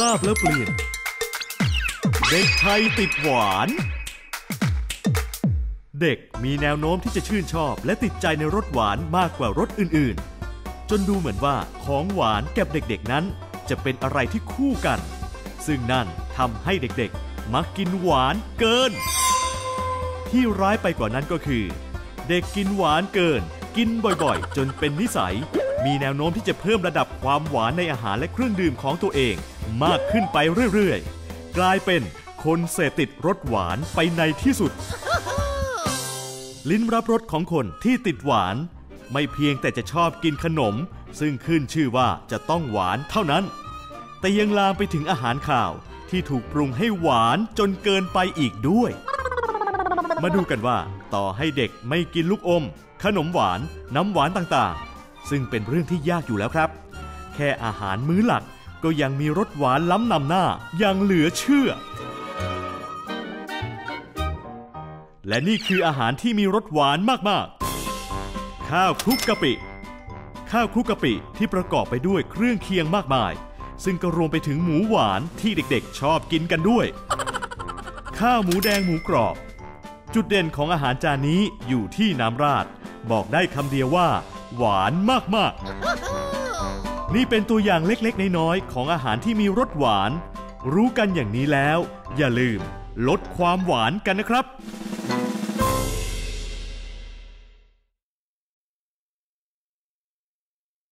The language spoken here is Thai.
ทราบแล้วเปลี่ยน เด็กไทยติดหวาน เด็กมีแนวโน้มที่จะชื่นชอบ และติดใจในรสหวานมากกว่ารสอื่นๆ จนดูเหมือนว่าของหวานกับเด็กๆนั้น จะเป็นอะไรที่คู่กัน ซึ่งนั่นทำให้เด็กๆ มักกินหวานเกิน ที่ร้ายไปกว่านั้นก็คือ เด็กกินหวานเกิน กินบ่อยๆ จนเป็นนิสัย มีแนวโน้มที่จะเพิ่มระดับความหวานในอาหารและเครื่องดื่มของตัวเอง มากขึ้นไปเรื่อยๆ กลายเป็นคนเสพติดรสหวานไปในที่สุด ลิ้นรับรสของคนที่ติดหวาน ไม่เพียงแต่จะชอบกินขนม ซึ่งขึ้นชื่อว่าจะต้องหวานเท่านั้น แต่ยังลามไปถึงอาหารข่าวที่ถูกปรุงให้หวานจนเกินไปอีกด้วย มาดูกันว่า ต่อให้เด็กไม่กินลูกอม ขนมหวาน น้ำหวานต่างๆ ซึ่งเป็นเรื่องที่ยากอยู่แล้วครับ แค่อาหารมื้อหลักก็ยังมีรสหวานล้ำนำหน้าอย่างเหลือเชื่อ และนี่คืออาหารที่มีรสหวานมากๆ ข้าวคลุกกะปิ ข้าวคลุกกะปิที่ประกอบไปด้วยเครื่องเคียงมากมาย ซึ่งก็รวมไปถึงหมูหวานที่เด็กๆ ชอบกินกันด้วย ข้าวหมูแดงหมูกรอบ จุดเด่นของอาหารจานนี้อยู่ที่น้ำราด บอกได้คำเดียวว่า หวานมากๆ นี่เป็นตัวอย่างเล็กๆ น้อยๆ ของอาหารที่มีรสหวาน รู้กันอย่างนี้แล้ว อย่าลืมลดความหวานกันนะครับ